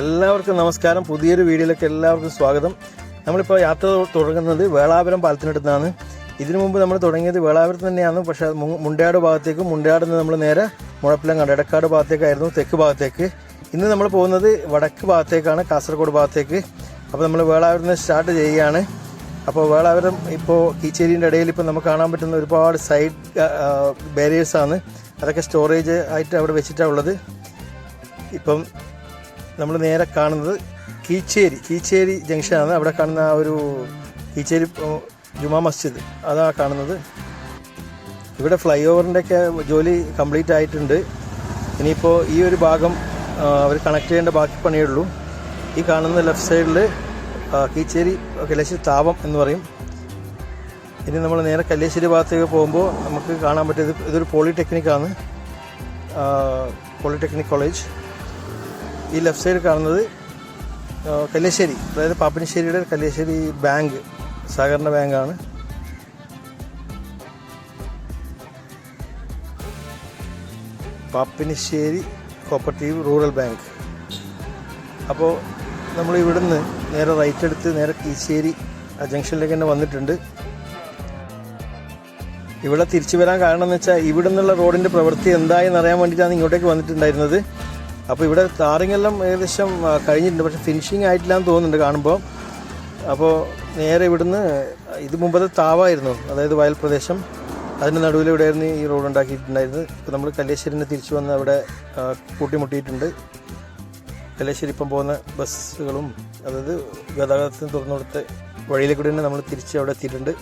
എല്ലാവർക്കും നമസ്കാരം. പുതിയൊരു വീഡിയോയിലേക്ക് എല്ലാവർക്കും സ്വാഗതം. നമ്മളിപ്പോൾ യാത്ര തുടങ്ങുന്നത് വേളാപുരം പാലത്തിനടുത്താണ്. ഇതിനു മുമ്പ് നമ്മൾ തുടങ്ങിയത് വേളാപുരത്ത് തന്നെയാണ് പക്ഷേ മുണ്ടയാട് ഭാഗത്തേക്കും മുണ്ടയാട് നിന്ന് നമ്മൾ നേരെ മുഴപ്പിലങ്ങാട് എടക്കാട് ഭാഗത്തേക്കായിരുന്നു തെക്ക് ഭാഗത്തേക്ക്. ഇന്ന് നമ്മൾ പോകുന്നത് വടക്ക് ഭാഗത്തേക്കാണ് കാസർഗോഡ് ഭാഗത്തേക്ക്. അപ്പോൾ നമ്മൾ വേളാപുരത്ത് നിന്ന് സ്റ്റാർട്ട് ചെയ്യുകയാണ്. അപ്പോൾ വേളാപുരം ഇപ്പോൾ കീച്ചേരിന്റെ ഇടയിൽ ഇപ്പോൾ നമുക്ക് കാണാൻ പറ്റുന്ന ഒരുപാട് സൈഡ് ബാരിയേഴ്സാണ് അതൊക്കെ സ്റ്റോറേജ് ആയിട്ട് അവിടെ വെച്ചിട്ടാണ് ഉള്ളത്. ഇപ്പം നമ്മൾ നേരെ കാണുന്നത് കീച്ചേരി. കീച്ചേരി ജംഗ്ഷനാണ്. അവിടെ കാണുന്ന ആ ഒരു കീച്ചേരി ജുമാ മസ്ജിദ്. അതാണ് കാണുന്നത്. ഇവിടെ ഫ്ലൈ ഓവറിന്റെയൊക്കെ ജോലി കംപ്ലീറ്റ് ആയിട്ടുണ്ട്. ഇനിയിപ്പോൾ ഈ ഒരു ഭാഗം അവർ കണക്ട് ചെയ്യേണ്ട ബാക്കി പണിയേ ഉള്ളൂ ഈ കാണുന്ന ലെഫ്റ്റ് സൈഡിൽ കീച്ചേരി കല്ലേശ്ശേരി താപം എന്ന് പറയും. ഇനി നമ്മൾ നേരെ കല്ലേശ്ശേരി ഭാഗത്തേക്ക് പോകുമ്പോൾ നമുക്ക് കാണാൻ പറ്റിയത് ഇതൊരു പോളിടെക്നിക്കാണ് പോളിടെക്നിക് കോളേജ് ഈ ലെഫ്റ്റ് സൈഡ് കാണുന്നത് കല്യാശ്ശേരി അതായത് പാപ്പനശ്ശേരിയുടെ കല്യാശ്ശേരി ബാങ്ക് സഹകരണ ബാങ്കാണ്. Pappinisseri cooperative rural bank. അപ്പോൾ നമ്മൾ ഇവിടുന്ന് നേരെ റൈറ്റ് എടുത്ത് നേരെ കീശ്ശേരി ആ ജംഗ്ഷനിലേക്ക് തന്നെ വന്നിട്ടുണ്ട്. ഇവിടെ തിരിച്ചു വരാൻ കാരണം എന്ന് വെച്ചാൽ ഇവിടെ നിന്നുള്ള റോഡിന്റെ പ്രവൃത്തി എന്തായെന്ന് അറിയാൻ വേണ്ടിയിട്ടാണ് ഇങ്ങോട്ടേക്ക് വന്നിട്ടുണ്ടായിരുന്നത്. അപ്പോൾ ഇവിടെ താറിങ്ങെല്ലാം ഏകദേശം കഴിഞ്ഞിട്ടുണ്ട്. പക്ഷെ ഫിനിഷിങ് ആയിട്ടില്ല എന്ന് തോന്നുന്നുണ്ട് കാണുമ്പോൾ അപ്പോൾ നേരെ ഇവിടുന്ന് ഇത് മുമ്പത്തെ താവായിരുന്നു അതായത് വയൽ പ്രദേശം. അതിന്റെ നടുവിൽ ഇവിടെയായിരുന്നു ഈ റോഡ് ഉണ്ടാക്കിയിട്ടുണ്ടായിരുന്നത്. ഇപ്പോൾ നമ്മൾ കല്ലേശ്വരിനെ തിരിച്ചു വന്ന് അവിടെ കൂട്ടിമുട്ടിയിട്ടുണ്ട്. കല്ലേശ്വരി ഇപ്പം പോകുന്ന ബസ്സുകളും അതായത് ഗതാഗതത്തിന് തുറന്നു വഴിയിലേക്ക് തന്നെ നമ്മൾ തിരിച്ച് അവിടെ എത്തിയിട്ടുണ്ട്.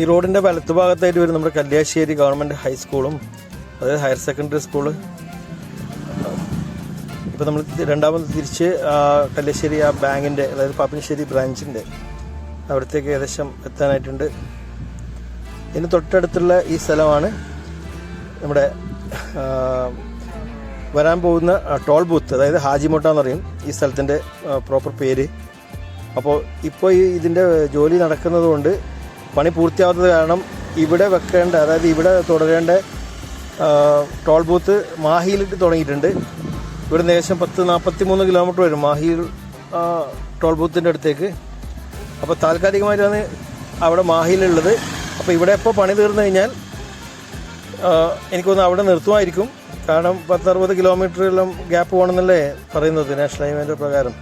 ഈ റോഡിന്റെ വലത്തുഭാഗത്തായിട്ട് വരും നമ്മുടെ കല്യാശ്ശേരി ഗവൺമെന്റ് ഹൈസ്കൂളും അതായത് ഹയർ സെക്കൻഡറി സ്കൂൾ ഇപ്പം നമ്മൾ രണ്ടാമത് തിരിച്ച് കല്യാശ്ശേരി ആ ബാങ്കിന്റെ അതായത് പാപ്പിനിശ്ശേരി ബ്രാഞ്ചിന്റെ അവിടത്തേക്ക് ഏകദേശം എത്താനായിട്ടുണ്ട്. ഇതിന് തൊട്ടടുത്തുള്ള ഈ സ്ഥലമാണ് നമ്മുടെ വരാൻ പോകുന്ന ടോൾ ബൂത്ത് അതായത് ഹാജിമോട്ട എന്ന് പറയും ഈ സ്ഥലത്തിന്റെ പ്രോപ്പർ പേര്. അപ്പോൾ ഇപ്പോൾ ഈ ഇതിന്റെ ജോലി നടക്കുന്നത് കൊണ്ട് പണി പൂർത്തിയാവാത്തത് കാരണം ഇവിടെ വെക്കേണ്ട അതായത് ഇവിടെ തുടരേണ്ട ടോൾ ബൂത്ത് മാഹിയിലേക്ക് തുടങ്ങിയിട്ടുണ്ട്. ഇവിടെ ഏകദേശം പത്ത് നാൽപ്പത്തി മൂന്ന് കിലോമീറ്റർ വരും മാഹിയിൽ ടോൾ ബൂത്തിന്റെ അടുത്തേക്ക്. അപ്പോൾ താൽക്കാലികമായിട്ടാണ് അവിടെ മാഹിയിലുള്ളത്. അപ്പോൾ ഇവിടെ ഇപ്പോൾ പണി തീർന്നു കഴിഞ്ഞാൽ എനിക്കൊന്ന് അവിടെ നിർത്തുമായിരിക്കും. കാരണം പത്തറുപത് കിലോമീറ്ററെല്ലാം ഗ്യാപ്പ് പോകണമെന്നല്ലേ പറയുന്നത് നാഷണൽ ഹൈവേന്റെ പ്രകാരം.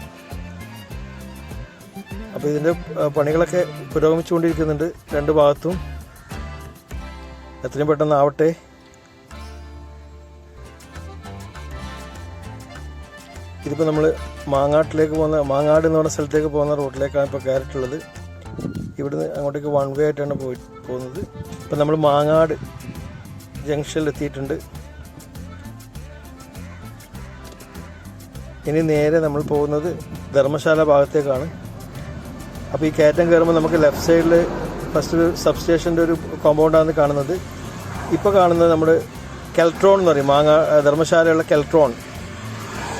അപ്പോൾ ഇതിന്റെ പണികളൊക്കെ പുരോഗമിച്ചുകൊണ്ടിരിക്കുന്നുണ്ട് രണ്ട് ഭാഗത്തും. എത്രയും പെട്ടെന്ന് ആവട്ടെ. ഇതിപ്പോൾ നമ്മൾ മാങ്ങാട്ടിലേക്ക് പോകുന്ന മാങ്ങാട് എന്ന് പറഞ്ഞ സ്ഥലത്തേക്ക് പോകുന്ന റോഡിലേക്കാണ് ഇപ്പോൾ കയറിയിട്ടുള്ളത്. ഇവിടുന്ന് അങ്ങോട്ടേക്ക് വൺ വേ ആയിട്ടാണ് പോയി പോകുന്നത്. ഇപ്പം നമ്മൾ മാങ്ങാട് ജംഗ്ഷനിൽ എത്തിയിട്ടുണ്ട്. ഇനി നേരെ നമ്മൾ പോകുന്നത് ധർമ്മശാല ഭാഗത്തേക്കാണ്. അപ്പോൾ ഈ കയറ്റം കയറുമ്പോൾ നമുക്ക് ലെഫ്റ്റ് സൈഡിൽ ഫസ്റ്റ് ഒരു സബ് സ്റ്റേഷന്റെ ഒരു കോമ്പൗണ്ടാണ് കാണുന്നത്. ഇപ്പോൾ കാണുന്നത് നമ്മുടെ കെൽട്രോൺ എന്ന് പറയും. മാങ്ങ ധർമ്മശാലയുള്ള കെൽട്രോൺ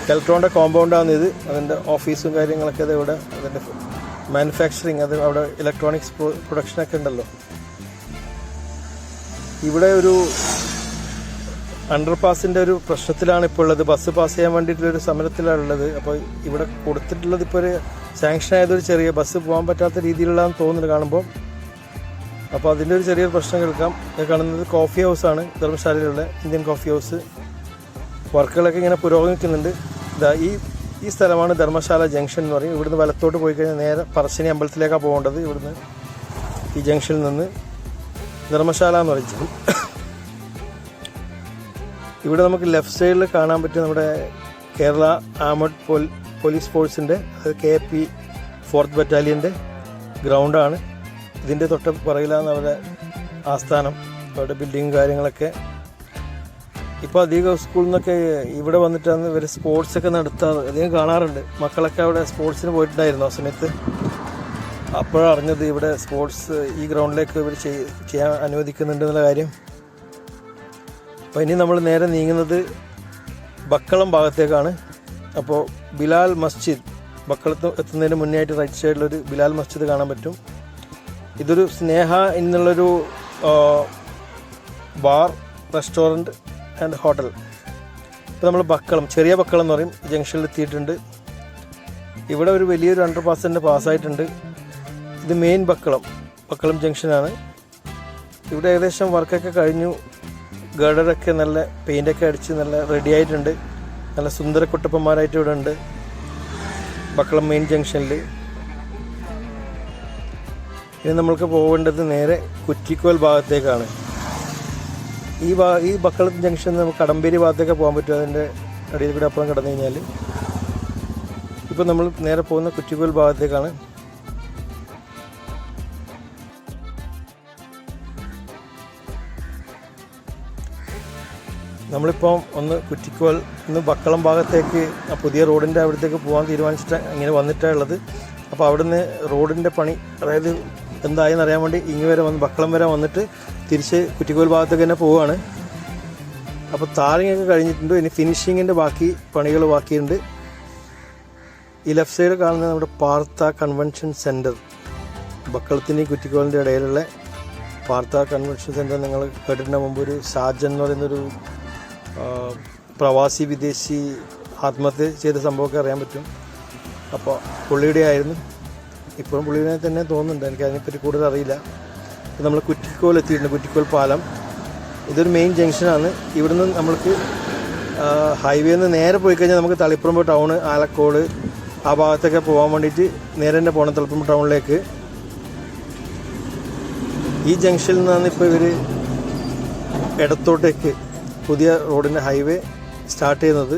കെൽട്രോണിന്റെ കോമ്പൗണ്ടാണ് ഇത്. അതിന്റെ ഓഫീസും കാര്യങ്ങളൊക്കെ അത് ഇവിടെ അതിന്റെ മാനുഫാക്ചറിങ് അത് അവിടെ ഇലക്ട്രോണിക്സ് പ്രൊഡക്ഷനൊക്കെ ഉണ്ടല്ലോ. ഇവിടെ ഒരു അണ്ടർപാസിന്റെ ഒരു പ്രശ്നത്തിലാണ് ഇപ്പോൾ ഉള്ളത്. ബസ് പാസ് ചെയ്യാൻ വേണ്ടിയിട്ടുള്ള ഒരു സമരത്തിലാണ് ഉള്ളത്. അപ്പോൾ ഇവിടെ കൊടുത്തിട്ടുള്ളത് ഇപ്പോൾ ഒരു സാങ്ഷൻ ആയതൊരു ചെറിയ ബസ് പോകാൻ പറ്റാത്ത രീതിയിലുള്ളതെന്ന് തോന്നുന്നു കാണുമ്പോൾ. അപ്പോൾ അതിന്റെ ഒരു ചെറിയൊരു പ്രശ്നം കേൾക്കാം. കാണുന്നത് കോഫി ഹൗസാണ് ധർമ്മശാലയിലുള്ള ഇന്ത്യൻ കോഫി ഹൗസ് വർക്കുകളൊക്കെ ഇങ്ങനെ പുരോഗമിക്കുന്നുണ്ട്. ഇതാ ഈ ഈ സ്ഥലമാണ് ധർമ്മശാല ജംഗ്ഷൻ എന്ന് പറയും. ഇവിടുന്ന് വലത്തോട്ട് പോയി കഴിഞ്ഞാൽ നേരെ പറശ്ശിനി അമ്പലത്തിലേക്കാണ് പോകേണ്ടത്. ഇവിടുന്ന് ഈ ജംഗ്ഷനിൽ നിന്ന് ധർമ്മശാല എന്ന് പറയും. ഇവിടെ നമുക്ക് ലെഫ്റ്റ് സൈഡിൽ കാണാൻ പറ്റും നമ്മുടെ കേരള ആമഡ് പോലീസ് ഫോഴ്സിന്റെ അത് കെ പി ഫോർത്ത് ബറ്റാലിയന്റെ ഗ്രൗണ്ടാണ്. ഇതിന്റെ തൊട്ട് പുറകിലാണ് അവരുടെ ആസ്ഥാനം അവരുടെ ബിൽഡിങ് കാര്യങ്ങളൊക്കെ. ഇപ്പോൾ അധികം സ്കൂളിൽ നിന്നൊക്കെ ഇവിടെ വന്നിട്ടാണ് ഇവർ സ്പോർട്സ് ഒക്കെ നടത്താറ് അധികം കാണാറുണ്ട്. മക്കളൊക്കെ അവിടെ സ്പോർട്സിന് പോയിട്ടുണ്ടായിരുന്നു ആ സമയത്ത്. അപ്പോഴറിഞ്ഞത് ഇവിടെ സ്പോർട്സ് ഈ ഗ്രൗണ്ടിലേക്ക് ഇവർ ചെയ്യാൻ അനുവദിക്കുന്നുണ്ടെന്നുള്ള കാര്യം. അപ്പോൾ ഇനി നമ്മൾ നേരെ നീങ്ങുന്നത് ബക്കളം ഭാഗത്തേക്കാണ്. അപ്പോൾ ബിലാൽ മസ്ജിദ് ബക്കളത്ത് എത്തുന്നതിന് മുന്നേ ആയിട്ട് റൈറ്റ് സൈഡിലൊരു ബിലാൽ മസ്ജിദ് കാണാൻ പറ്റും. ഇതൊരു സ്നേഹ എന്നുള്ളൊരു ബാർ റെസ്റ്റോറന്റ് ആൻഡ് ഹോട്ടൽ. ഇപ്പോൾ നമ്മൾ ബക്കളം ചെറിയ ബക്കളം എന്ന് പറയും. ജംഗ്ഷനിൽ എത്തിയിട്ടുണ്ട്. ഇവിടെ ഒരു വലിയൊരു അണ്ടർ പാസിന്റെ പാസ്സായിട്ടുണ്ട് ഇത് മെയിൻ ബക്കളം ബക്കളം ജംഗ്ഷനാണ്. ഇവിടെ ഏകദേശം വർക്കൊക്കെ കഴിഞ്ഞു. ഗഡറൊക്കെ നല്ല പെയിന്റൊക്കെ അടിച്ച് നല്ല റെഡി ആയിട്ടുണ്ട് നല്ല സുന്ദര കുട്ടപ്പന്മാരായിട്ട് ഇവിടെ ഉണ്ട്. ബക്കളം മെയിൻ ജംഗ്ഷനിൽ ഇനി നമ്മൾക്ക് പോകേണ്ടത് നേരെ കുറ്റിക്കോൽ ഭാഗത്തേക്കാണ്. ഈ ഭാ ഈ ബക്കളം ജംഗ്ഷൻ നമുക്ക് കടമ്പേരി ഭാഗത്തേക്ക് പോകാൻ പറ്റും. അതിന്റെ അടിയിൽ കൂടെ അപ്പുറം കടന്നു കഴിഞ്ഞാൽ ഇപ്പോൾ നമ്മൾ നേരെ പോകുന്ന കുറ്റിക്കോൽ ഭാഗത്തേക്കാണ്. നമ്മളിപ്പോൾ ഒന്ന് കുറ്റിക്കോൽ ഇന്ന് ബക്കളം ഭാഗത്തേക്ക് ആ പുതിയ റോഡിന്റെ അവിടത്തേക്ക് പോകാൻ തീരുമാനിച്ചിട്ട് ഇങ്ങനെ വന്നിട്ടാണ് ഉള്ളത്. അപ്പോൾ അവിടുന്ന് റോഡിന്റെ പണി അതായത് എന്തായെന്ന് അറിയാൻ വേണ്ടി ഇങ്ങ് വരെ വന്ന് ബക്കളം വരെ വന്നിട്ട് തിരിച്ച് കുറ്റിക്കോൽ ഭാഗത്തേക്ക് തന്നെ പോവുകയാണ് അപ്പോൾ താഴെയൊക്കെ കഴിഞ്ഞിട്ടുണ്ട്. ഇനി ഫിനിഷിങ്ങിന്റെ ബാക്കി പണികൾ ബാക്കിയുണ്ട്. ഈ ലെഫ്റ്റ് സൈഡ് കാണുന്നത് നമ്മുടെ പാർത്ത കൺവെൻഷൻ സെന്റർ ബക്കളത്തിന്റെയും കുറ്റിക്കോലിന്റെ ഇടയിലുള്ള പാർത്ത കൺവെൻഷൻ സെന്റർ നിങ്ങൾ കേട്ടിട്ടുണ്ട് മുമ്പ് ഒരു ഷാജൻ എന്ന് പറയുന്നൊരു പ്രവാസി വിദേശി ആത്മഹത്യ ചെയ്ത സംഭവമൊക്കെ അറിയാൻ പറ്റും. അപ്പോൾ പുള്ളിയുടെ ആയിരുന്നു. ഇപ്പോഴും പുള്ളിയുടെ തന്നെ തോന്നുന്നുണ്ട്. എനിക്ക് അതിനെപ്പറ്റി കൂടുതൽ അറിയില്ല. നമ്മൾ കുറ്റിക്കോൽ എത്തിയിട്ടുണ്ട്. കുറ്റിക്കോൽ പാലം. ഇതൊരു മെയിൻ ജംഗ്ഷനാണ് ഇവിടുന്ന് നമ്മൾക്ക് ഹൈവേയിൽ നിന്ന് നേരെ പോയി കഴിഞ്ഞാൽ നമുക്ക് തളിപ്പറമ്പ് ടൗൺ ആലക്കോട് ആ ഭാഗത്തൊക്കെ പോകാൻ വേണ്ടിയിട്ട് നേരെ തന്നെ പോകണം തളിപ്പറമ്പ് ടൗണിലേക്ക് ഈ ജംഗ്ഷനിൽ നിന്നാണ് ഇപ്പോൾ ഇവർ ഇടത്തോട്ടേക്ക് പുതിയ റോഡിന്റെ ഹൈവേ സ്റ്റാർട്ട് ചെയ്യുന്നത്.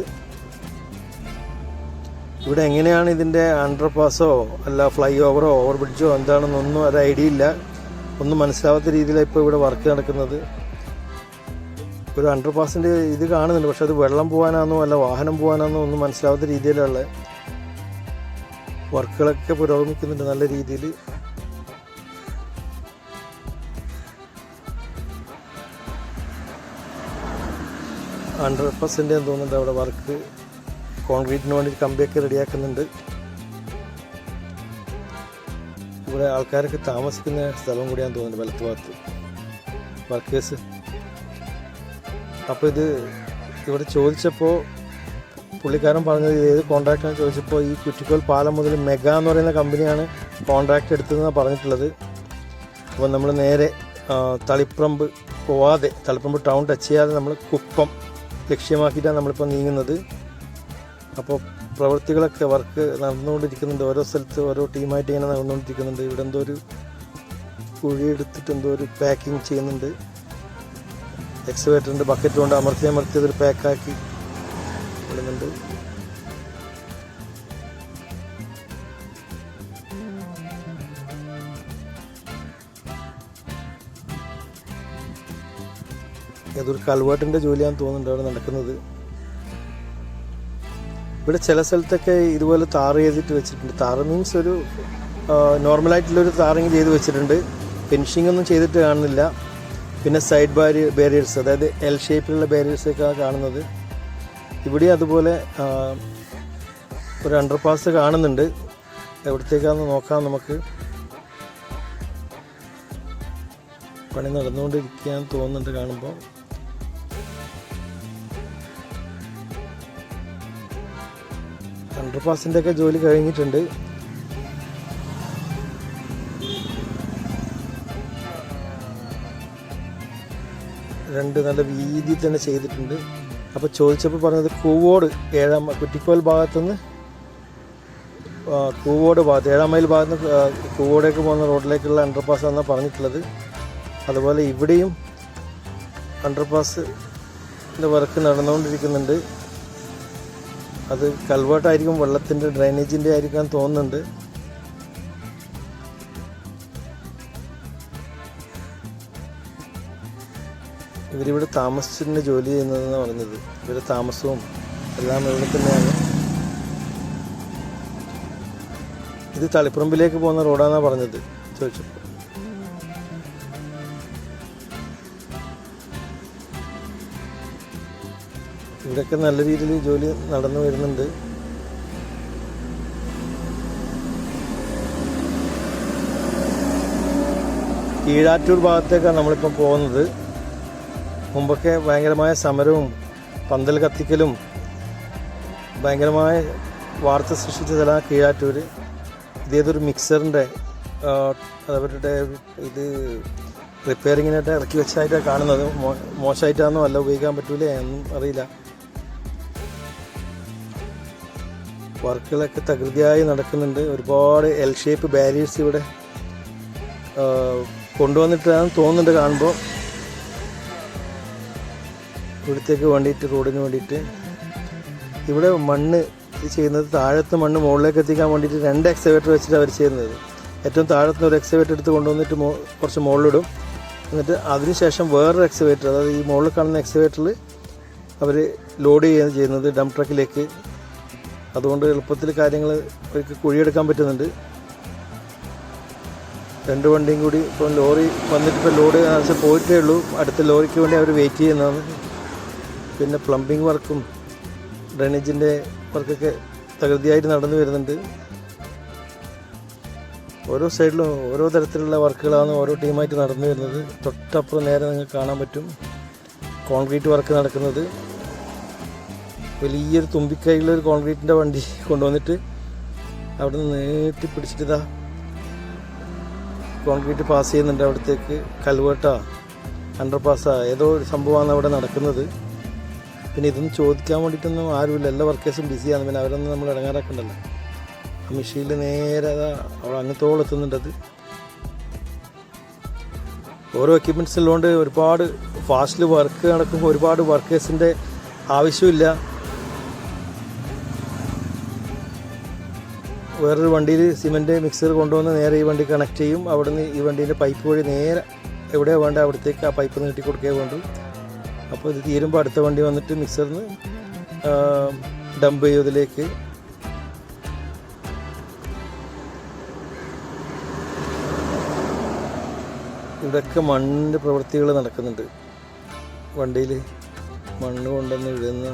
ഇവിടെ എങ്ങനെയാണ് ഇതിന്റെ അണ്ടർ പാസോ അല്ല ഫ്ലൈ ഓവറോ ഓവർ ബ്രിഡ്ജോ എന്താണെന്നൊന്നും ഒരു ഐഡിയ ഇല്ല. ഒന്നും മനസ്സിലാവാത്ത രീതിയിലാണ് ഇപ്പോൾ ഇവിടെ വർക്ക് നടക്കുന്നത്. ഒരു അണ്ടർ പാസിന്റെ ഇത് കാണുന്നുണ്ട് പക്ഷെ അത് വെള്ളം പോകാനാണെന്നോ അല്ല വാഹനം പോകാനാണെന്നോ ഒന്നും മനസ്സിലാവാത്ത രീതിയിലുള്ള വർക്കുകളൊക്കെ പുരോഗമിക്കുന്നുണ്ട് നല്ല രീതിയിൽ അണ്ടർ എന്ന് തോന്നുന്നുണ്ട് അവിടെ വർക്ക് കോൺക്രീറ്റിന് വേണ്ടി കമ്പിയൊക്കെ റെഡിയാക്കുന്നുണ്ട് ഇവിടെ ആൾക്കാരൊക്കെ താമസിക്കുന്ന സ്ഥലം കൂടിയാന്ന് തോന്നുന്നുണ്ട് വലത്ത് ഭാഗത്ത് വർക്കേഴ്സ് അപ്പോൾ ഇത് ഇവിടെ ചോദിച്ചപ്പോൾ പുള്ളിക്കാരൻ പറഞ്ഞത് ഏത് കോൺട്രാക്റ്റാണെന്ന് ചോദിച്ചപ്പോൾ ഈ കുറ്റിക്കോൽ പാലം മുതൽ മെഗ എന്ന് പറയുന്ന കമ്പനിയാണ് കോൺട്രാക്റ്റ് എടുത്തതെന്നാണ് പറഞ്ഞിട്ടുള്ളത്. അപ്പോൾ നമ്മൾ നേരെ തളിപ്രമ്പ് പോവാതെ തളിപ്രമ്പ് ടൗൺ ടച്ച് ചെയ്യാതെ നമ്മൾ കുപ്പം ലക്ഷ്യമാക്കിയിട്ടാണ് നമ്മളിപ്പോൾ നീങ്ങുന്നത്. അപ്പോൾ പ്രവൃത്തികളൊക്കെ വർക്ക് നടന്നുകൊണ്ടിരിക്കുന്നുണ്ട്. ഓരോ സ്ഥലത്ത് ഓരോ ടീമായിട്ട് ഇങ്ങനെ നടന്നുകൊണ്ടിരിക്കുന്നുണ്ട്. ഇവിടെ എന്തോ ഒരു കുഴിയെടുത്തിട്ട് എന്തോ ഒരു പാക്കിങ് ചെയ്യുന്നുണ്ട്. എക്സ്വേറ്ററിന്റെ ബക്കറ്റ് കൊണ്ട് അമർത്തി അമർത്തി അതൊരു പാക്കാക്കി ഇടുന്നുണ്ട്. അതൊരു കൽവേട്ടിന്റെ ജോലിയാണെന്ന് തോന്നുന്നുണ്ട് അവിടെ നടക്കുന്നത്. ഇവിടെ ചില സ്ഥലത്തൊക്കെ ഇതുപോലെ താറ് ചെയ്തിട്ട് വെച്ചിട്ടുണ്ട്. താറ് മീൻസ് ഒരു നോർമലായിട്ടുള്ളൊരു താറിങ് ചെയ്ത് വെച്ചിട്ടുണ്ട്. ഫിനിഷിംഗ് ഒന്നും ചെയ്തിട്ട് കാണുന്നില്ല. പിന്നെ സൈഡ് ബാരി ബാരിയേഴ്സ് അതായത് എൽ ഷേപ്പിലുള്ള ബാരിയേഴ്സൊക്കെ കാണുന്നത്. ഇവിടെ അതുപോലെ ഒരു അണ്ടർ പാസ് കാണുന്നുണ്ട്. എവിടത്തേക്കാന്ന് നോക്കാം നമുക്ക്. പണി നടന്നുകൊണ്ടിരിക്കുകയാന്ന് തോന്നുന്നുണ്ട് കാണുമ്പോൾ. അണ്ടർ പാസിന്റെ ഒക്കെ ജോലി കഴിഞ്ഞിട്ടുണ്ട്. രണ്ട് നല്ല വീതി തന്നെ ചെയ്തിട്ടുണ്ട്. അപ്പോൾ ചോദിച്ചപ്പോൾ പറഞ്ഞത് കൂവോട് ഏഴാം കുറ്റിക്കോൽ ഭാഗത്തുനിന്ന് കൂവോട് ഭാഗത്ത് ഏഴാം മൈൽ ഭാഗത്ത് നിന്ന് കൂവോടേക്ക് പോകുന്ന റോഡിലേക്കുള്ള അണ്ടർപാസ് എന്നാണ് പറഞ്ഞിട്ടുള്ളത്. അതുപോലെ ഇവിടെയും അണ്ടർ പാസിന്റെ വർക്ക് നടന്നുകൊണ്ടിരിക്കുന്നുണ്ട്. അത് കൽവേർട്ടായിരിക്കും വെള്ളത്തിന്റെ ഡ്രൈനേജിന്റെ ആയിരിക്കാൻ തോന്നുന്നുണ്ട്. ഇവരിവിടെ താമസിച്ചിട്ട് ജോലി ചെയ്യുന്നതെന്ന് പറഞ്ഞത്. ഇവരുടെ താമസവും എല്ലാം ഇവിടെ തന്നെയാണ്. ഇത് തളിപ്പറമ്പിലേക്ക് പോകുന്ന റോഡാണെന്നാണ് പറഞ്ഞത്. ചോദിച്ചപ്പോൾ ഇവിടെയൊക്കെ നല്ല രീതിയിൽ ജോലി നടന്നു വരുന്നുണ്ട്. കീഴാറ്റൂർ ഭാഗത്തേക്കാണ് നമ്മളിപ്പോൾ പോകുന്നത്. മുമ്പൊക്കെ ഭയങ്കരമായ സമരവും പന്തൽ കത്തിക്കലും ഭയങ്കരമായ വാർത്ത സൃഷ്ടിച്ചതാണ് കീഴാറ്റൂർ ഇതേതൊരു മിക്സറിന്റെ അവരുടെ ഇത് റിപ്പയറിങ്ങിനായിട്ട് ഇറക്കി വെച്ചായിട്ടാണ് കാണുന്നത്. മോ- മോശമായിട്ടാണോ അല്ല ഉപയോഗിക്കാൻ പറ്റൂലേ എന്നും അറിയില്ല. വർക്കുകളൊക്കെ തകൃതിയായി നടക്കുന്നുണ്ട്. ഒരുപാട് എൽ ഷേപ്പ് ബാരിയേഴ്സ് ഇവിടെ കൊണ്ടുവന്നിട്ടാണ് തോന്നുന്നുണ്ട് കാണുമ്പോൾ ഇവിടത്തേക്ക് വേണ്ടിയിട്ട് റോഡിന് വേണ്ടിയിട്ട്. ഇവിടെ മണ്ണ് ചെയ്യുന്നത് താഴത്തെ മണ്ണ് മുകളിലേക്ക് എത്തിക്കാൻ വേണ്ടിയിട്ട് രണ്ട് എക്സവേറ്റർ വെച്ചിട്ട് അവർ ചെയ്യുന്നത്. ഏറ്റവും താഴത്തുനിന്ന് ഒരു എക്സവേറ്റർ എടുത്ത് കൊണ്ടുവന്നിട്ട് മോ കുറച്ച് മുകളിലിടും. എന്നിട്ട് അതിനുശേഷം വേറൊരു എക്സവേറ്റർ അതായത് ഈ മുകളിൽ കാണുന്ന എക്സവേറ്ററിൽ അവർ ലോഡ് ചെയ്യുകയാണ് ചെയ്യുന്നത് ഡം ട്രക്കിലേക്ക് അതുകൊണ്ട് എളുപ്പത്തിൽ കാര്യങ്ങൾ അവർക്ക് കുഴിയെടുക്കാൻ പറ്റുന്നുണ്ട്. രണ്ട് വണ്ടിയും കൂടി ഇപ്പം ലോറി വന്നിട്ട് ലോഡ് ആവശ്യം പോയിട്ടേ ഉള്ളൂ. അടുത്ത ലോറിക്ക് വേണ്ടി അവർ വെയിറ്റ് ചെയ്യുന്നതാണ്. പിന്നെ പ്ലംബിംഗ് വർക്കും ഡ്രൈനേജിന്റെ വർക്കൊക്കെ തകൃതിയായിട്ട് നടന്നു വരുന്നുണ്ട്. ഓരോ സൈഡിലും ഓരോ തരത്തിലുള്ള വർക്കുകളാണ് ഓരോ ടീമായിട്ട് നടന്നു വരുന്നത്. തൊട്ടപ്പുറം നേരെ നിങ്ങൾക്ക് കാണാൻ പറ്റും. കോൺക്രീറ്റ് വർക്ക് നടക്കുന്നത്. വലിയൊരു തുമ്പിക്കൈയുള്ള ഒരു കോൺക്രീറ്റിന്റെ വണ്ടി കൊണ്ടുവന്നിട്ട് അവിടെ നിന്ന് നീട്ടി പിടിച്ചിട്ട് കോൺക്രീറ്റ് പാസ് ചെയ്യുന്നുണ്ട് അവിടത്തേക്ക് കൽവേട്ടാ അണ്ടർ പാസ്സാ ഏതോ ഒരു സംഭവമാണ് അവിടെ നടക്കുന്നത്. പിന്നെ ഇതൊന്നും ചോദിക്കാൻ വേണ്ടിയിട്ടൊന്നും ആരുമില്ല. എല്ലാ വർക്കേഴ്സും ബിസിയാണ് പിന്നെ അവരൊന്നും നമ്മൾ ഇടങ്ങാറാക്കണ്ടല്ലോ. ആ മെഷീനിൽ നേരെ അതാ അവിടെ അങ്ങത്തോളം എത്തുന്നുണ്ട് അത്. ഓരോ എക്യുപ്മെന്റ്സ് ഉള്ളതുകൊണ്ട് ഒരുപാട് ഫാസ്റ്റിൽ വർക്ക് നടക്കുമ്പോൾ ഒരുപാട് വർക്കേഴ്സിന്റെ ആവശ്യമില്ല. വേറൊരു വണ്ടിയിൽ സിമെന്റ് മിക്സർ കൊണ്ടുവന്ന് നേരെ ഈ വണ്ടി കണക്ട് ചെയ്യും. അവിടെ നിന്ന് ഈ വണ്ടീന്റെ പൈപ്പ് വഴി നേരെ എവിടെയാണ് വേണ്ട അവിടത്തേക്ക് ആ പൈപ്പ് നീട്ടി കൊടുക്കേ വേണ്ടു. അപ്പോൾ ഇത് തീരുമ്പോൾ അടുത്ത വണ്ടി വന്നിട്ട് മിക്സറിന് ഡംപ് ചെയ്യും ഇവിടെയൊക്കെ മണ്ണിന്റെ പ്രവൃത്തികൾ നടക്കുന്നുണ്ട്. വണ്ടിയിൽ മണ്ണ് കൊണ്ടുവന്ന് ഇടുന്ന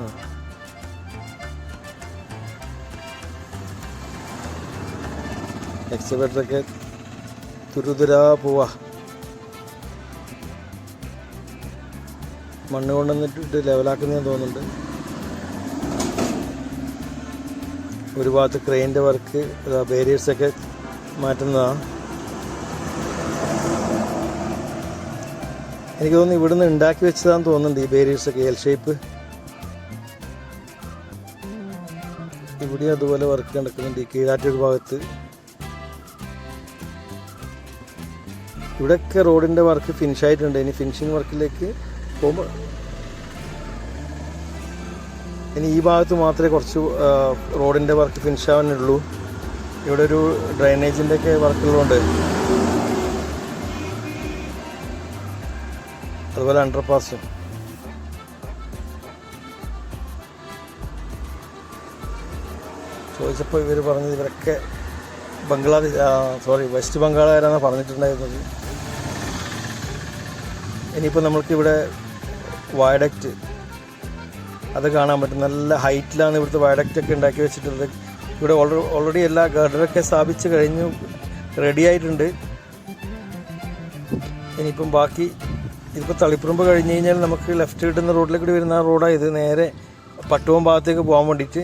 എക്സിബിറ്ററൊക്കെ തുരുതുരാ പോവാ മണ്ണ് കൊണ്ടുവന്നിട്ട് ലെവലാക്കുന്നതെന്ന് തോന്നുന്നുണ്ട്. ഒരു ഭാഗത്ത് ക്രെയിന്റെ വർക്ക് ബാരിയേഴ്സൊക്കെ മാറ്റുന്നതാണ്. എനിക്ക് തോന്നുന്നു ഇവിടുന്ന് ഉണ്ടാക്കി വെച്ചതാന്ന് തോന്നുന്നുണ്ട് ഈ ബാരിയേഴ്സൊക്കെ എൽ ഷേപ്പ് ഇവിടെ അതുപോലെ വർക്ക് നടക്കുന്നുണ്ട് ഈ കീഴാറ്റൂർ ഭാഗത്ത്. ഇവിടെയൊക്കെ റോഡിന്റെ വർക്ക് ഫിനിഷ് ആയിട്ടുണ്ട്. ഇനി ഫിനിഷിങ് വർക്കിലേക്ക് പോകുമ്പോൾ ഇനി ഈ ഭാഗത്ത് മാത്രമേ കുറച്ച് റോഡിന്റെ വർക്ക് ഫിനിഷ് ആവാനുള്ളൂ. ഇവിടെ ഒരു ഡ്രൈനേജിന്റെ ഒക്കെ വർക്കുകളുണ്ട് അതുപോലെ അണ്ടർപാസും ചോദിച്ചപ്പോൾ ഇവർ പറഞ്ഞത് ഇവരൊക്കെ ബംഗ്ലാദേശ് സോറി വെസ്റ്റ് ബംഗാളുകാരാണ് പറഞ്ഞിട്ടുണ്ടായിരുന്നത്. ഇനിയിപ്പോൾ നമ്മൾക്കിവിടെ വയഡക്റ്റ് അത് കാണാൻ പറ്റും. നല്ല ഹൈറ്റിലാണ് ഇവിടുത്തെ വയഡക്റ്റൊക്കെ ഉണ്ടാക്കി വെച്ചിട്ടുള്ളത്. ഇവിടെ ഓൾറെഡി എല്ലാ ഗർഡറൊക്കെ സ്ഥാപിച്ച് കഴിഞ്ഞു റെഡി ആയിട്ടുണ്ട്. ഇനിയിപ്പം ബാക്കി ഇതിപ്പോൾ തളിപ്പുറമ്പ് കഴിഞ്ഞ് കഴിഞ്ഞാൽ നമുക്ക് ലെഫ്റ്റ് കിട്ടുന്ന റോഡിലേക്ക് വരുന്ന ആ റോഡാണ് ഇത് നേരെ പട്ടുവം ഭാഗത്തേക്ക് പോകാൻ വേണ്ടിയിട്ട്.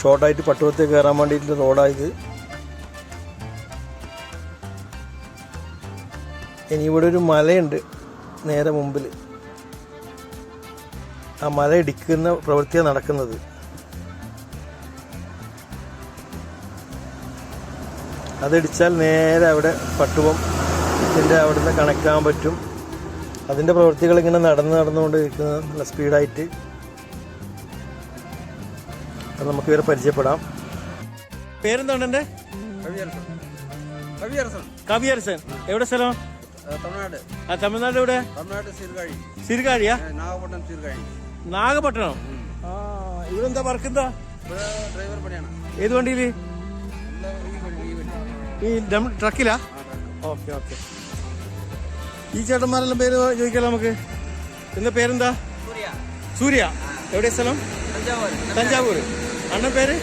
ഷോർട്ടായിട്ട് പട്ടുവത്തേക്ക് കയറാൻ വേണ്ടിയിട്ടുള്ള റോഡായത് ഇനി ഇവിടെ ഒരു മലയുണ്ട് നേരെ മുമ്പിൽ. ആ മല ഇടിക്കുന്ന പ്രവൃത്തിയാണ് നടക്കുന്നത്. അതിടിച്ചാൽ നേരെ അവിടെ പട്ടുവം ഇതിന്റെ അവിടുന്ന് കണക്റ്റ് ആകാൻ പറ്റും. അതിന്റെ പ്രവൃത്തികൾ ഇങ്ങനെ നടന്ന് നടന്നുകൊണ്ടിരിക്കുന്ന നല്ല സ്പീഡായിട്ട് അത് നമുക്ക് ഇവരെ പരിചയപ്പെടാം. പേരെന്താണ് എന്റെ? കവിയരസൻ. എവിടെ സ്ഥലം? തമിഴ്നാട്. ആ തമിഴ്നാട് എവിടെ? തമിഴ്നാട് സീർകാഴി സിരുകാഴിയാ നാഗപട്ടണം സീർകാഴി നാഗപട്ടണം? ആ ഇവിടെ എന്താ വർക്ക് എന്താ ഡ്രൈവർ പണിയാണ്. ഏത് വണ്ടിയിൽ ഈ ട്രക്കിലാ? Okay okay. ഈ ചേട്ടന്മാരെല്ലാം പേര് ചോദിക്കാം നമുക്ക്? എന്താ പേരെന്താ? സൂര്യ. എവിടെ സ്ഥലം? തഞ്ചാവൂർ അണ്ണൻ പേര്?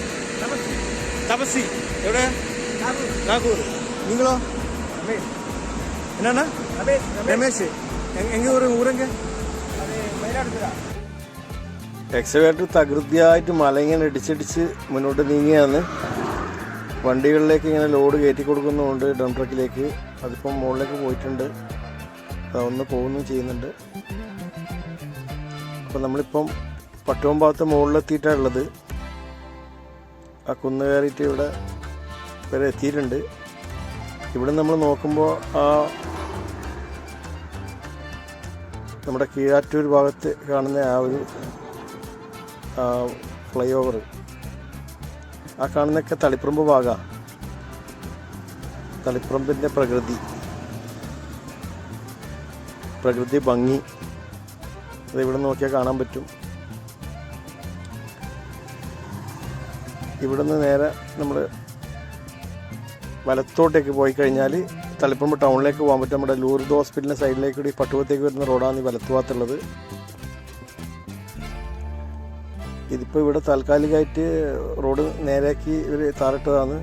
തപസി. എവിടെ? നാഗൂർ. നിങ്ങളോ? എന്നാണ്? ரமேஷ் എ- എങ്ക ഊര് ഊരെങ്ക? എക്സവേറ്റർ തകൃതിയായിട്ട് മല ഇങ്ങനെ ഇടിച്ചിടിച്ച് മുന്നോട്ട് നീങ്ങിയാണ്. വണ്ടികളിലേക്ക് ഇങ്ങനെ ലോഡ് കയറ്റി കൊടുക്കുന്നതുകൊണ്ട് ഡം ട്രക്കിലേക്ക് അതിപ്പം മുകളിലേക്ക് പോയിട്ടുണ്ട്. ഒന്ന് പോകുന്നു ചെയ്യുന്നുണ്ട്. അപ്പം നമ്മളിപ്പം പട്ടവും ഭാഗത്ത് മുകളിലെത്തിയിട്ടാണ് ഉള്ളത് ആ കുന്ന് കയറിയിട്ട് ഇവിടെ വരെ എത്തിയിട്ടുണ്ട്. ഇവിടെ നമ്മൾ നോക്കുമ്പോൾ ആ നമ്മുടെ കീഴാറ്റൂർ ഭാഗത്ത് കാണുന്ന ആ ഒരു ഫ്ലൈ ഓവർ ആ കാണുന്നൊക്കെ തളിപ്പറമ്പ് ഭാഗമാണ് തളിപ്പറമ്പിന്റെ പ്രകൃതി. പ്രകൃതി ഭംഗി. അത് ഇവിടെ നോക്കിയാൽ കാണാൻ പറ്റും. ഇവിടുന്ന് നേരെ നമ്മൾ വലത്തോട്ടേക്ക് പോയി കഴിഞ്ഞാൽ തളിപ്പറമ്പ് ടൗണിലേക്ക് പോകാൻ പറ്റും. നമ്മുടെ ലൂർദ് ഹോസ്പിറ്റലിന്റെ സൈഡിലേക്ക് കൂടി പട്ടുവത്തേക്ക് വരുന്ന റോഡാണ് ഈ വലത്തുഭാഗത്തുള്ളത്. ഇതിപ്പോൾ ഇവിടെ താൽക്കാലികമായിട്ട് റോഡ് നേരെയാക്കി ഇവർ താറിട്ടതാണ്.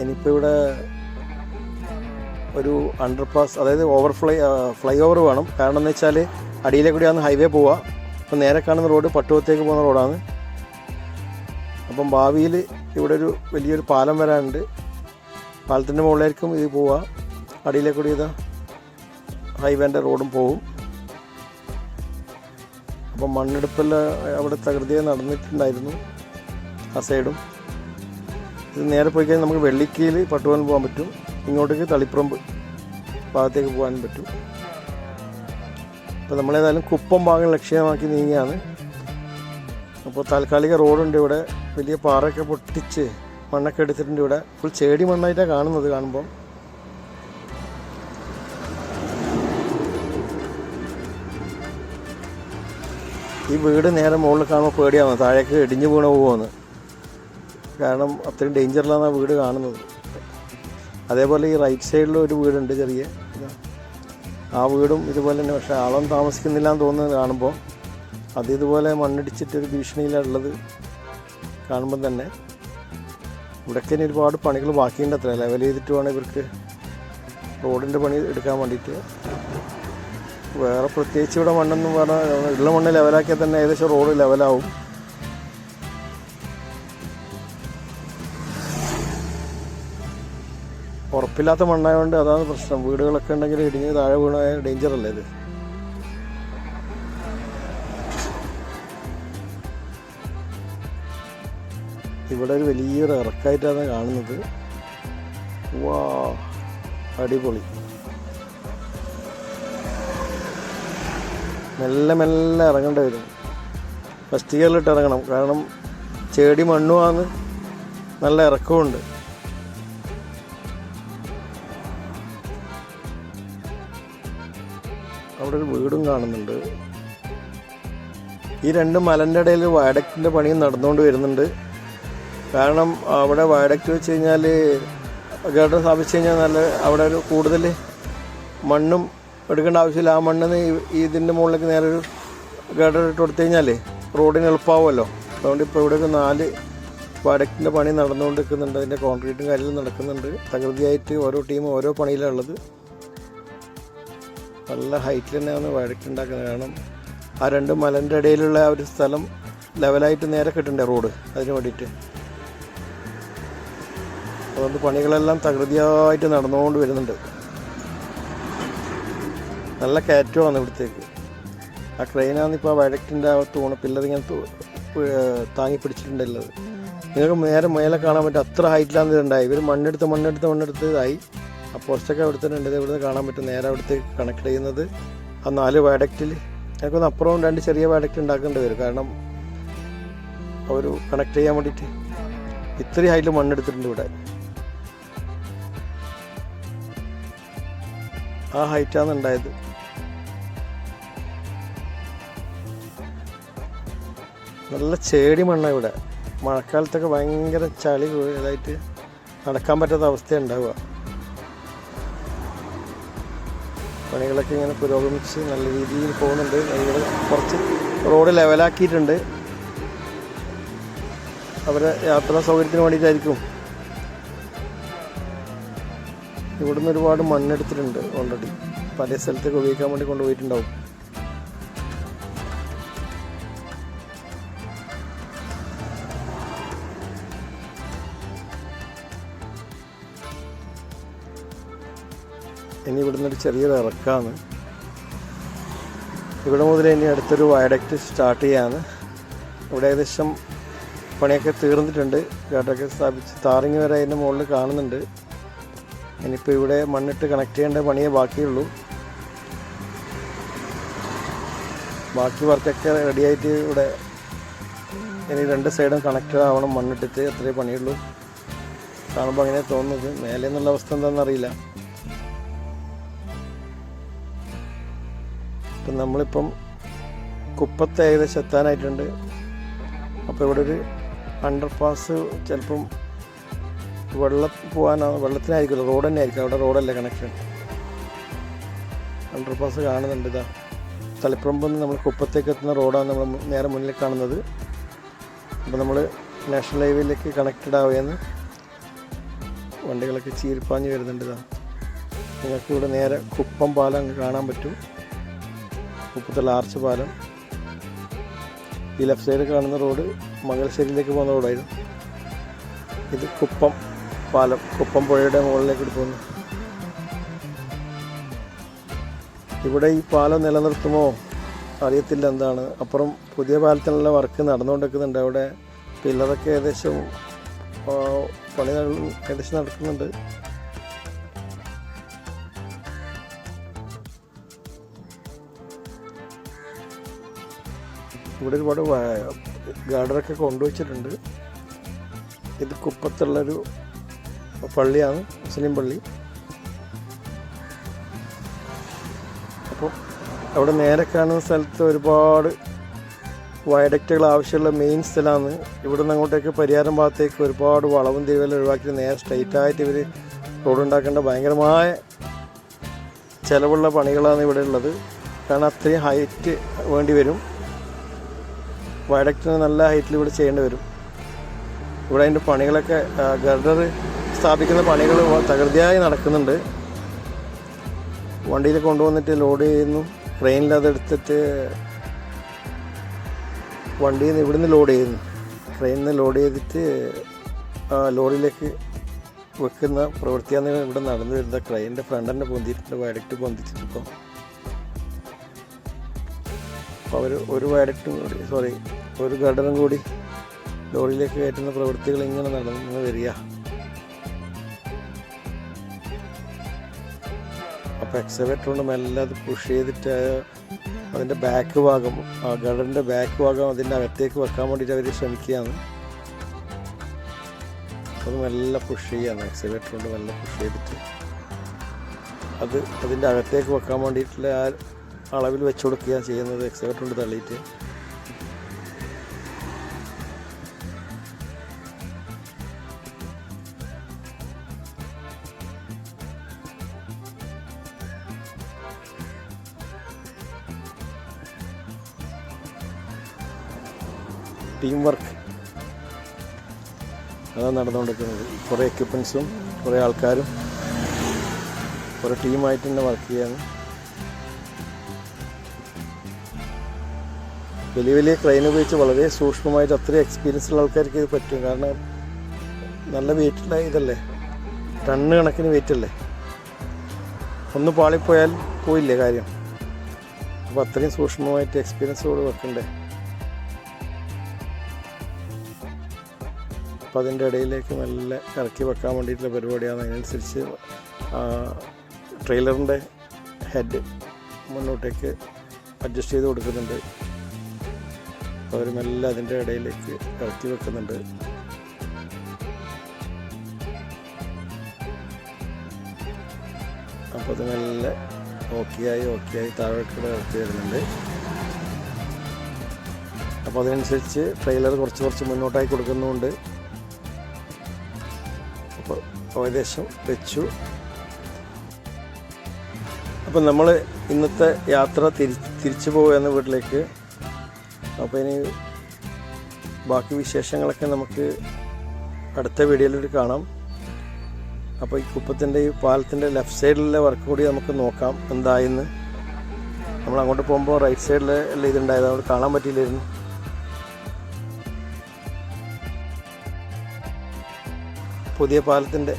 ഇനിയിപ്പോൾ ഇവിടെ ഒരു അണ്ടർപാസ് അതായത് ഓവർ ഫ്ലൈ ഫ്ലൈ ഓവർ വേണം. കാരണം എന്ന് വെച്ചാൽ അടിയിലെ കൂടിയാണ് ഹൈവേ പോവുക അപ്പം നേരെ കാണുന്ന റോഡ് പട്ടുവത്തേക്ക് പോകുന്ന റോഡാണ്. അപ്പം ഭാവിയിൽ ഇവിടെ ഒരു വലിയൊരു പാലം വരാനുണ്ട്. പാലത്തിന്റെ മുകളിലായിരിക്കും ഇത് പോവുക. അടിയിലെ കൂടി ഇത് ഹൈവേന്റെ റോഡും പോവും. അപ്പം മണ്ണെടുപ്പെല്ലാം അവിടെ തകൃതിയെ നടന്നിട്ടുണ്ടായിരുന്നു ആ സൈഡും. ഇത് നേരെ പോയി കഴിഞ്ഞാൽ നമുക്ക് വെള്ളിക്കയിൽ പട്ടുവാൻ പോകാൻ പറ്റും. ഇങ്ങോട്ടേക്ക് തളിപ്പുറമ്പ് ഭാഗത്തേക്ക് പോകാനും പറ്റും. അപ്പോൾ നമ്മളേതായാലും കുപ്പം ഭാഗം ലക്ഷ്യമാക്കി നീങ്ങിയാണ് അപ്പോൾ താൽക്കാലിക റോഡുണ്ട് ഇവിടെ. വലിയ പാറയൊക്കെ പൊട്ടിച്ച് മണ്ണൊക്കെ എടുത്തിട്ടുണ്ട് ഇവിടെ. ഫുൾ ചേടി മണ്ണായിട്ടാണ് കാണുന്നത് കാണുമ്പോൾ ഈ വീട് നേരെ മുകളിൽ കാണുമ്പോൾ പേടിയാണ് താഴേക്ക് ഇടിഞ്ഞു വീണ പോകുമെന്ന് കാരണം അത്രയും ഡേഞ്ചറിലാണ് ആ വീട് കാണുന്നത്. അതേപോലെ ഈ റൈറ്റ് സൈഡിൽ ഒരു വീടുണ്ട് ചെറിയ. ആ വീടും ഇതുപോലെ തന്നെ. പക്ഷേ ആളൊന്നും താമസിക്കുന്നില്ല എന്ന് തോന്നുന്നത് കാണുമ്പോൾ അത് ഇതുപോലെ മണ്ണിടിച്ചിട്ടൊരു ഭീഷണിയിലുള്ളത് കാണുമ്പോൾ തന്നെ. ഇവിടേക്ക് ഇനി ഒരുപാട് പണികൾ ബാക്കിയുണ്ട് അത്ര ലെവൽ ചെയ്തിട്ട് വേണം ഇവർക്ക് റോഡിന്റെ പണി എടുക്കാൻ വേണ്ടിയിട്ട്. വേറെ പ്രത്യേകിച്ച് ഇവിടെ മണ്ണൊന്നും പറഞ്ഞാൽ ഉള്ള മണ്ണ് ലെവലാക്കിയാൽ തന്നെ ഏകദേശം റോഡ് ലെവലാവും ഉറപ്പില്ലാത്ത മണ്ണായതുകൊണ്ട് അതാണ് പ്രശ്നം. വീടുകളൊക്കെ ഉണ്ടെങ്കിൽ ഇടിഞ്ഞ് താഴെ വീണ ഡേഞ്ചറല്ലേ ഇത്? ഇവിടെ ഒരു വലിയൊരു ഇറക്കായിട്ടാണ് കാണുന്നത്. വാ അടിപൊളി. മെല്ലെ മെല്ലെ ഇറങ്ങേണ്ടി വരും. ഫസ്റ്റ് ഗിയറിലിട്ട് ഇറങ്ങണം. കാരണം ചെടി മണ്ണുമാണ് നല്ല ഇറക്കമുണ്ട് അവിടെ ഒരു വീടും കാണുന്നുണ്ട്. ഈ രണ്ട് മലന്റെ ഇടയിൽ വയഡക്റ്റിന്റെ പണിയും നടന്നുകൊണ്ട് വരുന്നുണ്ട്. കാരണം അവിടെ വയഡക്റ്റ് വെച്ച് കഴിഞ്ഞാൽ ഗട്ടർ സ്ഥാപിച്ചു കഴിഞ്ഞാൽ നല്ല അവിടെ ഒരു കൂടുതൽ മണ്ണും എടുക്കേണ്ട ആവശ്യമില്ല. ആ മണ്ണിന് ഈ ഇതിന്റെ മുകളിലേക്ക് നേരെ ഒരു ഗട്ടർ ഇട്ട് കൊടുത്തു കഴിഞ്ഞാൽ റോഡിന് എളുപ്പമാവുമല്ലോ അതുകൊണ്ട് ഇപ്പോൾ ഇവിടെ നാല് വയഡക്റ്റിന്റെ പണി നടന്നുകൊണ്ടിരിക്കുന്നുണ്ട്. അതിന്റെ കോൺക്രീറ്റും കാര്യങ്ങളും നടക്കുന്നുണ്ട്. തകൃതിയായിട്ട് ഓരോ ടീമും ഓരോ പണിയിലുള്ളത് നല്ല ഹൈറ്റിൽ തന്നെയാണ് വയഡക്റ്റ് ഉണ്ടാക്കുന്നത്. കാരണം ആ രണ്ട് മലന്റെ ഇടയിലുള്ള ആ ഒരു സ്ഥലം ലെവലായിട്ട് നേരെ കിട്ടണ്ടേ റോഡ് അതിന് വേണ്ടിയിട്ട്? അതുകൊണ്ട് പണികളെല്ലാം തകൃതിയായിട്ട് നടന്നുകൊണ്ട് വരുന്നുണ്ട്. നല്ല കയറ്റമാണ് ഇവിടത്തേക്ക്. ആ ക്രെയിനാണ് ഇപ്പോൾ ആ വഴക്കിന്റെ ആ തൂണ് പില്ലറിങ്ങനെ താങ്ങി പിടിച്ചിട്ടുണ്ടല്ലോ നിങ്ങൾക്ക് നേരെ മേലെ കാണാൻ പറ്റും. അത്ര ഹൈറ്റിലാണ് ഇതുണ്ടായി ഇവർ മണ്ണെടുത്ത് മണ്ണെടുത്ത് മണ്ണെടുത്ത് ഇതായി. ആ പോസ്റ്റൊക്കെ അവിടെ തന്നെ ഉണ്ട്. ഇത് ഇവിടുന്ന് കാണാൻ പറ്റും? നേരെ അവിടുത്തെ കണക്ട് ചെയ്യുന്നത് ആ നാല് വയഡക്റ്റിൽ ഞങ്ങൾക്കൊന്ന് അപ്പുറവും രണ്ട് ചെറിയ വയഡക്റ്റ് ഉണ്ടാക്കേണ്ടി വരും. കാരണം അവർ കണക്ട് ചെയ്യാൻ വേണ്ടിയിട്ട് ഇത്രയും ഹൈറ്റിൽ മണ്ണെടുത്തിട്ടുണ്ട് ഇവിടെ. ആ ഹൈറ്റാണ് ഉണ്ടായത്. നല്ല ചേടി മണ്ണാണ് ഇവിടെ. മഴക്കാലത്തൊക്കെ ഭയങ്കര ചളി കൂടുതലായിട്ട് നടക്കാൻ പറ്റാത്ത അവസ്ഥ ഉണ്ടാവുക പണികളൊക്കെ ഇങ്ങനെ പുരോഗമിച്ച് നല്ല രീതിയിൽ പോകുന്നുണ്ട്. ഇവിടെ കുറച്ച് റോഡ് ലെവലാക്കിയിട്ടുണ്ട്. അവരെ യാത്രാ സൗകര്യത്തിന് വേണ്ടിയിട്ടായിരിക്കും. ഇവിടുന്ന് ഒരുപാട് മണ്ണെടുത്തിട്ടുണ്ട് ഓൾറെഡി പല സ്ഥലത്തേക്ക് ഉപയോഗിക്കാൻ വേണ്ടി കൊണ്ടുപോയിട്ടുണ്ടാവും. ഇനി ഇവിടുന്ന് ഒരു ചെറിയൊരു ഇറക്കാണ്. ഇവിടെ മുതൽ ഇനി അടുത്തൊരു വയഡക്റ്റ് സ്റ്റാർട്ട് ചെയ്യാണ്. ഇവിടെ ഏകദേശം പണിയൊക്കെ തീർന്നിട്ടുണ്ട്. ഗാഡൊക്കെ സ്ഥാപിച്ച് താറിങ് വരെ അതിന്റെ മുകളിൽ കാണുന്നുണ്ട്. ഇനിയിപ്പോൾ ഇവിടെ മണ്ണിട്ട് കണക്ട് ചെയ്യേണ്ട പണിയേ ബാക്കിയുള്ളൂ. ബാക്കി വർക്കൊക്കെ റെഡിയായിട്ട് ഇവിടെ ഇനി രണ്ട് സൈഡും കണക്റ്റഡ് ആവണം മണ്ണിട്ടിട്ട് അത്രേ പണിയുള്ളൂ. കാണുമ്പോൾ അങ്ങനെ തോന്നുന്നത്? മേലെ എന്നുള്ള അവസ്ഥ എന്താണെന്നറിയില്ല ഇപ്പം നമ്മളിപ്പം കുപ്പത്ത് ഏകദേശം എത്താനായിട്ടുണ്ട്. അപ്പോൾ ഇവിടെ ഒരു അണ്ടർ പാസ് ചിലപ്പം വെള്ളം പോകാനാണ് വെള്ളത്തിനായിരിക്കുമല്ലോ റോഡ് തന്നെ ആയിരിക്കും അവിടെ റോഡല്ലേ കണക്ഷൻ അണ്ടർ പാസ് കാണുന്നുണ്ട് ഇതാ. തളിപ്പറമ്പിൽ നിന്ന് നമ്മൾ കുപ്പത്തേക്ക് എത്തുന്ന റോഡാണ് നമ്മൾ നേരെ മുന്നിൽ കാണുന്നത്. അപ്പോൾ നമ്മൾ നാഷണൽ ഹൈവേയിലേക്ക് കണക്റ്റഡ് ആവുകയെന്ന് വണ്ടികളൊക്കെ ചീരിപ്പാഞ്ഞ് വരുന്നുണ്ട് ഇതാ. നിങ്ങൾക്ക് ഇവിടെ നേരെ കുപ്പം പാലം കാണാൻ പറ്റും. കുപ്പത്തുള്ള ആർച്ച് പാലം. ഈ ലെഫ്റ്റ് സൈഡ് കാണുന്ന റോഡ് മംഗലശ്ശേരിയിലേക്ക് പോകുന്ന റോഡായിരുന്നു. ഇത് കുപ്പം പാലം കുപ്പം പുഴയുടെ മുകളിലേക്ക് പോകുന്നു ഇവിടെ ഈ പാലം നിലനിർത്തുമോ അറിയത്തില്ല എന്താണ്. അപ്പുറം പുതിയ പാലത്തിനുള്ള വർക്ക് നടന്നുകൊണ്ടിരിക്കുന്നുണ്ട്. അവിടെ പില്ലറൊക്കെ ഏകദേശം പണി ഏകദേശം നടക്കുന്നുണ്ട്. ഇവിടെ ഒരുപാട് ഗാർഡറൊക്കെ കൊണ്ടുവച്ചിട്ടുണ്ട്. ഇത് കുപ്പത്തുള്ളൊരു പള്ളിയാണ് മുസ്ലിം പള്ളി. അപ്പോൾ അവിടെ നേരെ കാണുന്ന സ്ഥലത്ത് ഒരുപാട് വയഡക്റ്റുകൾ ആവശ്യമുള്ള മെയിൻ സ്ഥലമാണ്. ഇവിടെ നിന്ന് അങ്ങോട്ടേക്ക് പരിയാരം ഭാഗത്തേക്ക് ഒരുപാട് വളവും തിരുവല്ല ഒഴിവാക്കി നേരെ സ്ട്രൈറ്റ് ആയിട്ട് ഇവർ റോഡ് ഉണ്ടാക്കേണ്ട ഭയങ്കരമായ ചിലവുള്ള പണികളാണ് ഇവിടെ ഉള്ളത്. കാരണം അത്രയും ഹൈറ്റ് വേണ്ടി വരും. വയഡക്റ്റിന് നല്ല ഹൈറ്റിൽ ഇവിടെ ചെയ്യേണ്ടി വരും. ഇവിടെ അതിന്റെ പണികളൊക്കെ ഗർഡർ സ്ഥാപിക്കുന്ന പണികൾ തകൃതിയായി നടക്കുന്നുണ്ട്. വണ്ടിയിൽ കൊണ്ടുവന്നിട്ട് ലോഡ് ചെയ്യുന്നു. ട്രെയിനിൽ അതെടുത്തിട്ട് വണ്ടിയിൽ നിന്ന് ഇവിടുന്ന് ലോഡ് ചെയ്യുന്നു. ട്രെയിനിൽ നിന്ന് ലോഡ് ചെയ്തിട്ട് ലോറിയിലേക്ക് വെക്കുന്ന പ്രവൃത്തിയാണ് ഇവിടെ നടന്നു വരുന്നത് ട്രെയിനിന്റെ ഫ്രണ്ടിന്റെ പൊന്തിയിട്ടുണ്ട് വയഡക്റ്റ് പൊന്തിച്ചിട്ട് ഇപ്പോൾ അപ്പോൾ അവർ ഒരു വയഡക്റ്റും കൂടി സോറി ഒരു ഗഡറും കൂടി ലോറിയിലേക്ക് കയറ്റുന്ന പ്രവൃത്തികൾ ഇങ്ങനെ നടന്നു വരിക. അപ്പോൾ എക്സവേറ്റർ കൊണ്ട് അത് പുഷ് ചെയ്തിട്ട് അതിന്റെ ബാക്ക് ഭാഗം ഗഡറിന്റെ ബാക്ക് ഭാഗം അതിന്റെ അകത്തേക്ക് വെക്കാൻ വേണ്ടിയിട്ട് അവർ ശ്രമിക്കുകയാണ്. അത് മെല്ലെ പുഷ് ചെയ്യാണ് എക്സവേറ്റർ കൊണ്ട് മെല്ലെ പുഷ് ചെയ്തിട്ട് അത് അതിന്റെ അകത്തേക്ക് വെക്കാൻ വേണ്ടിയിട്ടുള്ള ആ അളവിൽ വെച്ച് കൊടുക്കുകയാണ് ചെയ്യുന്നത്. എക്സവേറ്റർ കൊണ്ട് തള്ളിയിട്ട്. ടീം വർക്ക് അതാണ് നടന്നുകൊണ്ടിരിക്കുന്നത്. കുറേ എക്യുപ്മെൻസും കുറേ ആൾക്കാരും കുറേ ടീമായിട്ട് തന്നെ വർക്ക് ചെയ്യാണ്. വലിയ വലിയ ക്രെയിൻ ഉപയോഗിച്ച് വളരെ സൂക്ഷ്മമായിട്ട് അത്രയും എക്സ്പീരിയൻസ് ഉള്ള ആൾക്കാർക്ക് ഇത് പറ്റും. കാരണം നല്ല വെയിറ്റുള്ള ഇതല്ലേ? ടണ്ണ് കണക്കിന് വെയിറ്റ് അല്ലേ? ഒന്ന് പാളിപ്പോയാൽ പോയില്ലേ കാര്യം? അപ്പോൾ അത്രയും സൂക്ഷ്മമായിട്ട് എക്സ്പീരിയൻസോട് വെക്കണ്ടേ അപ്പോൾ അതിന്റെ ഇടയിലേക്ക് നല്ല ഇറക്കി വെക്കാൻ വേണ്ടിയിട്ടുള്ള പരിപാടിയാണ്. അതിനനുസരിച്ച് ട്രെയിലറിന്റെ ഹെഡ് മുന്നോട്ടേക്ക് അഡ്ജസ്റ്റ് ചെയ്ത് കൊടുക്കുന്നുണ്ട്. അവർ മെല്ലെ അതിന്റെ ഇടയിലേക്ക് ഇറക്കി വെക്കുന്നുണ്ട്. അപ്പോൾ അത് നല്ല ഓക്കെയായി ഓക്കെയായി താഴേക്കൂടെ ഇറക്കി വരുന്നുണ്ട്. അപ്പോൾ അതിനനുസരിച്ച് ട്രെയിലർ കുറച്ച് കുറച്ച് മുന്നോട്ടായി കൊടുക്കുന്നുണ്ട്. അപ്പോൾ ഏകദേശം വെച്ചു. അപ്പം നമ്മൾ ഇന്നത്തെ യാത്ര തിരി തിരിച്ചു പോവുകയാണ് വീട്ടിലേക്ക്. അപ്പോൾ ഇനി ബാക്കി വിശേഷങ്ങളൊക്കെ നമുക്ക് അടുത്ത വീഡിയോയിൽ കാണാം. അപ്പോൾ ഈ കുപ്പത്തിന്റെ ഈ പാലത്തിന്റെ ലെഫ്റ്റ് സൈഡിലെ വർക്ക് കൂടി നമുക്ക് നോക്കാം എന്തായെന്ന്. നമ്മൾ അങ്ങോട്ട് പോകുമ്പോൾ റൈറ്റ് സൈഡിലെ എല്ലാം ഇതുണ്ടായത് അവിടെ കാണാൻ പറ്റിയില്ലായിരുന്നു. പുതിയ പാലത്തിന്റെ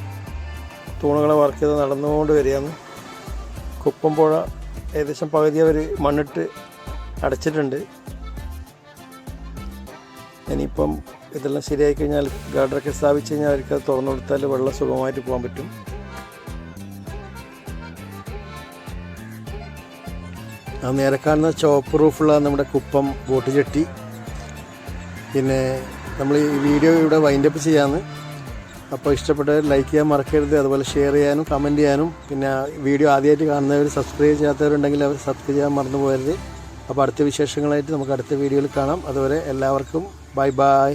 തൂണുകളെ വർക്ക് ചെയ്ത് നടന്നുകൊണ്ട് വരികയാണ്. കുപ്പം പുഴ ഏകദേശം പകുതി അവർ മണ്ണിട്ട് അടച്ചിട്ടുണ്ട്. ഇനിയിപ്പം ഇതെല്ലാം ശരിയായി കഴിഞ്ഞാൽ ഗാർഡറൊക്കെ സ്ഥാപിച്ച് കഴിഞ്ഞാൽ അവർക്ക് അത് തുറന്നു കൊടുത്താൽ വെള്ളം സുഖമായിട്ട് പോകാൻ പറ്റും. ആ നേരെ കാണുന്ന ചോപ്പ് റൂഫുള്ള നമ്മുടെ കുപ്പം ബോട്ട് ചെട്ടി പിന്നെ നമ്മൾ ഈ വീഡിയോ ഇവിടെ വൈൻഡപ്പ് ചെയ്യാമെന്ന് അപ്പോൾ ഇഷ്ടപ്പെട്ടവർ ലൈക്ക് ചെയ്യാൻ മറക്കരുത് അതുപോലെ ഷെയർ ചെയ്യാനും കമന്റ് ചെയ്യാനും. പിന്നെ വീഡിയോ ആദ്യമായിട്ട് കാണുന്നവർ സബ്സ്ക്രൈബ് ചെയ്യാത്തവരുണ്ടെങ്കിൽ അവർ സബ്സ്ക്രൈബ് ചെയ്യാൻ മറന്നു പോകരുത്. അപ്പോൾ അടുത്ത വിശേഷങ്ങളായിട്ട് നമുക്ക് അടുത്ത വീഡിയോയിൽ കാണാം. അതുവരെ എല്ലാവർക്കും ബൈ ബൈ